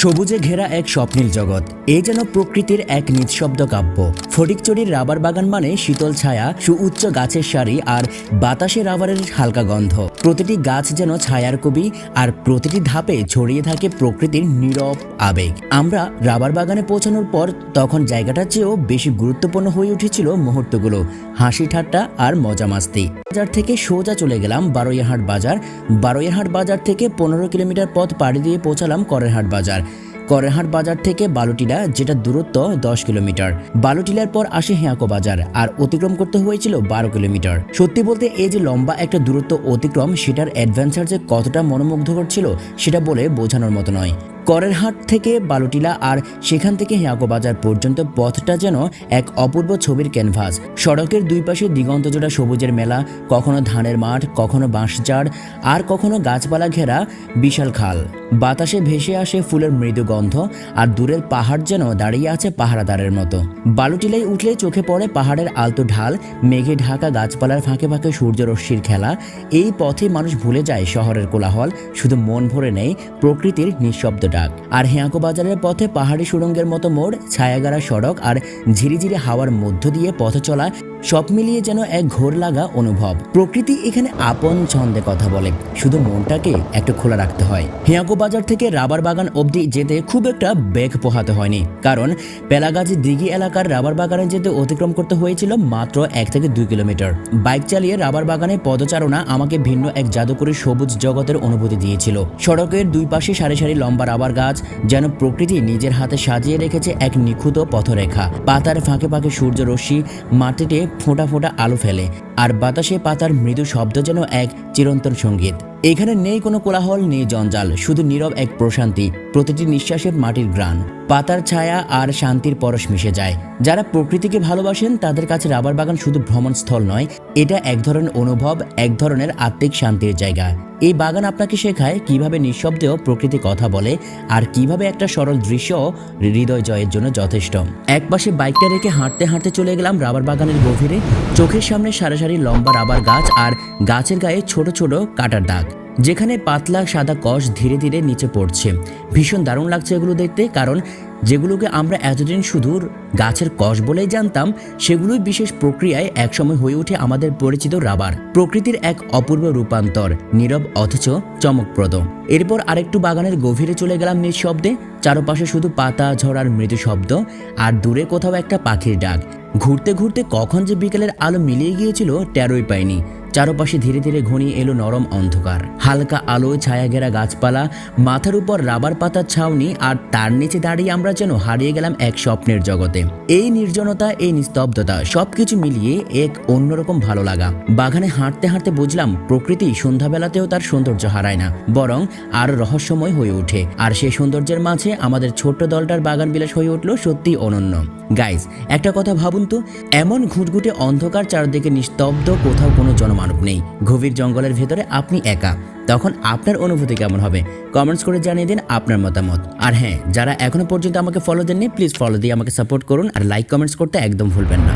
সবুজে ঘেরা এক স্বপ্নীল জগৎ। এ যেন প্রকৃতির এক নিঃশব্দ কাব্য। ফটিকচুরির রাবার বাগান মানে শীতল ছায়া, সুউচ্চ গাছের সারি আর বাতাসে রাবারের হালকা গন্ধ। প্রতিটি গাছ যেন ছায়ার কবি আর প্রতিটি ধাপে ছড়িয়ে থাকে প্রকৃতির নীরব আবেগ। আমরা রাবার বাগানে পৌঁছানোর পর তখন জায়গাটার চেয়েও বেশি গুরুত্বপূর্ণ হয়ে উঠেছিল মুহূর্তগুলো। হাসি ঠাট্টা আর মজা মাস্তি। বাজার থেকে সোজা চলে গেলাম বারোয়াহাট বাজার। বারোয়াহাট বাজার থেকে পনেরো কিলোমিটার পথ পাড়ি দিয়ে পৌঁছালাম করেরহাট বাজার। করেরহাট বাজার থেকে বালুটিলা, যেটা দূরত্ব দশ কিলোমিটার। বালুটিলার পর আসে হেয়াকো বাজার, আর অতিক্রম করতে হয়েছিল বারো কিলোমিটার। সত্যি বলতে, এই যে লম্বা একটা দূরত্ব অতিক্রম, সেটার অ্যাডভেঞ্চার যে কতটা মনোমুগ্ধকর ছিল, সেটা বলে বোঝানোর মতো নয়। করেরহাট থেকে বালুটিলা আর সেখান থেকে হেয়াকো বাজার পর্যন্ত পথটা যেন এক অপূর্ব ছবির ক্যানভাস। সড়কের দুই পাশে দিগন্ত দিগন্তজোড়া সবুজের মেলা, কখনো ধানের মাঠ, কখনো বাঁশঝাড়, আর কখনো গাছপালা ঘেরা বিশাল খাল। বাতাসে ভেসে আসে ফুলের মৃদু গন্ধ, আর দূরের পাহাড় যেন দাঁড়িয়ে আছে পাহারাদারের মতো। বালুটিলায় উঠলে চোখে পড়ে পাহাড়ের আলতো ঢাল, মেঘে ঢাকা গাছপালার ফাঁকে ফাঁকে সূর্যরশ্মির খেলা। এই পথে মানুষ ভুলে যায় শহরের কোলাহল, শুধু মন ভরে নেই প্রকৃতির নিঃশব্দ ডাক। আর হেয়াকো বাজারের পথে পাহাড়ি সুড়ঙ্গের মতো মোড়, ছায়াগাড়া সড়ক আর ঝিরিঝিরি হাওয়ার মধ্য দিয়ে পথ চলা সব মিলিয়ে যেন এক ঘোর লাগা অনুভব। প্রকৃতি এখানে আপন ছন্দে কথা বলে। শুধু মনটাকে একটু খোলা রাখতে হয়। হিয়াকো বাজার থেকে রাবার বাগান অবধি যেতে খুব একটা বেগ পোহাতে হয়নি। কারণ পেলাগাজি দিঘি এলাকার রাবার বাগানে যেতে অতিক্রম করতে হয়েছিল মাত্র এক থেকে দুই কিলোমিটার। বাইক চালিয়ে রাবার বাগানে পদচারণা আমাকে ভিন্ন এক জাদুকরী সবুজ জগতের অনুভূতি দিয়েছিল। সড়কের দুই পাশে সারি সারি লম্বা রাবার গাছ যেন প্রকৃতি নিজের হাতে সাজিয়ে রেখেছে এক নিখুঁত পথরেখা। পাতার ফাঁকে ফাঁকে সূর্যরশ্মি মাটিতে ফোঁটা ফোঁটা আলো ফেলে আর বাতাসে পাতার মৃদু শব্দ যেন এক চিরন্তন সংগীত। এখানে নেই কোনো কোলাহল, নেই জঞ্জাল, শুধু নীরব এক প্রশান্তি, প্রতিটি নিঃশ্বাসের মাটির গ্রান পাতার ছায়া আর শান্তির পরশ মিশে যায়। যারা প্রকৃতিকে ভালোবাসেন, তাদের কাছে রাবার বাগান শুধু ভ্রমণস্থল নয়, এটা এক ধরনের অনুভব, এক ধরনের আত্মিক শান্তির জায়গা। এই বাগান আপনাকে শেখায় কীভাবে নিঃশব্দেও প্রকৃতি কথা বলে আর কীভাবে একটা সরল দৃশ্য হৃদয় জয়ের জন্য যথেষ্ট। এক পাশে বাইকটা রেখে হাঁটতে হাঁটতে চলে গেলাম রাবার বাগানের গভীরে। চোখের সামনে সারি সারি লম্বা রাবার গাছ আর গাছের গায়ে ছোট ছোট কাটার দাগ। যেখানে পাতলা সাদা কষ ধীরে ধীরে নিচে পড়ছে। ভীষণ দারুণ লাগছে এগুলো দেখতে, কারণ যেগুলোকে আমরা এতদিন শুধু গাছের কষ বলেই জানতাম, সেগুলোই বিশেষ প্রক্রিয়ায় একসময় হয়ে ওঠে আমাদের পরিচিত রাবার। প্রকৃতির এক অপূর্ব রূপান্তর, নীরব অথচ চমকপ্রদ। এরপর আরেকটু বাগানের গভীরে চলে গেলাম নিঃশব্দে, চারপাশে শুধু পাতা ঝরার মৃদু শব্দ, আর দূরে কোথাও একটা পাখির ডাক। ঘুরতে ঘুরতে কখন যে বিকেলের আলো মিলিয়ে গিয়েছিল টেরোই পাইনি। চারপাশে ধীরে ধীরে ঘনিয়ে এলো নরম অন্ধকার। হালকা আলোয় ছায়া ঘেরা গাছপালা, মাথার উপর রাবার পাতার ছাউনি, আর তার নিচে দাঁড়িয়ে আমরা যেন হারিয়ে গেলাম এক স্বপ্নের জগতে। এই নির্জনতা, এই নিস্তব্ধতা, সবকিছু মিলিয়ে এক অন্যরকম ভালো লাগা। বাগানে হাঁটতে হাঁটতে বুঝলাম, প্রকৃতি সন্ধ্যাবেলাতেও তার সৌন্দর্য হারায় না, বরং আর রহস্যময় হয়ে ওঠে। আর সেই সৌন্দর্যের মাঝে আমাদের ছোট্ট দলটার বাগান বিলাস হয়ে উঠল সত্যি অনন্য। গাইজ একটা কথা ভাবুন তো, এমন ঘুটঘুটে অন্ধকার চারদিকে নিস্তব্ধ কোথাও কোনো জনমানব নেই। গভীর জঙ্গলের ভেতরে আপনি একা। তখন আপনার অনুভূতি কেমন হবে? কমেন্টস করে জানিয়ে দিন আপনার মতামত। আর হ্যাঁ যারা এখনও পর্যন্ত আমাকে ফলো দেননি প্লিজ ফলো দিয়ে আমাকে সাপোর্ট করুন আর লাইক কমেন্টস করতে একদম ভুলবেন না।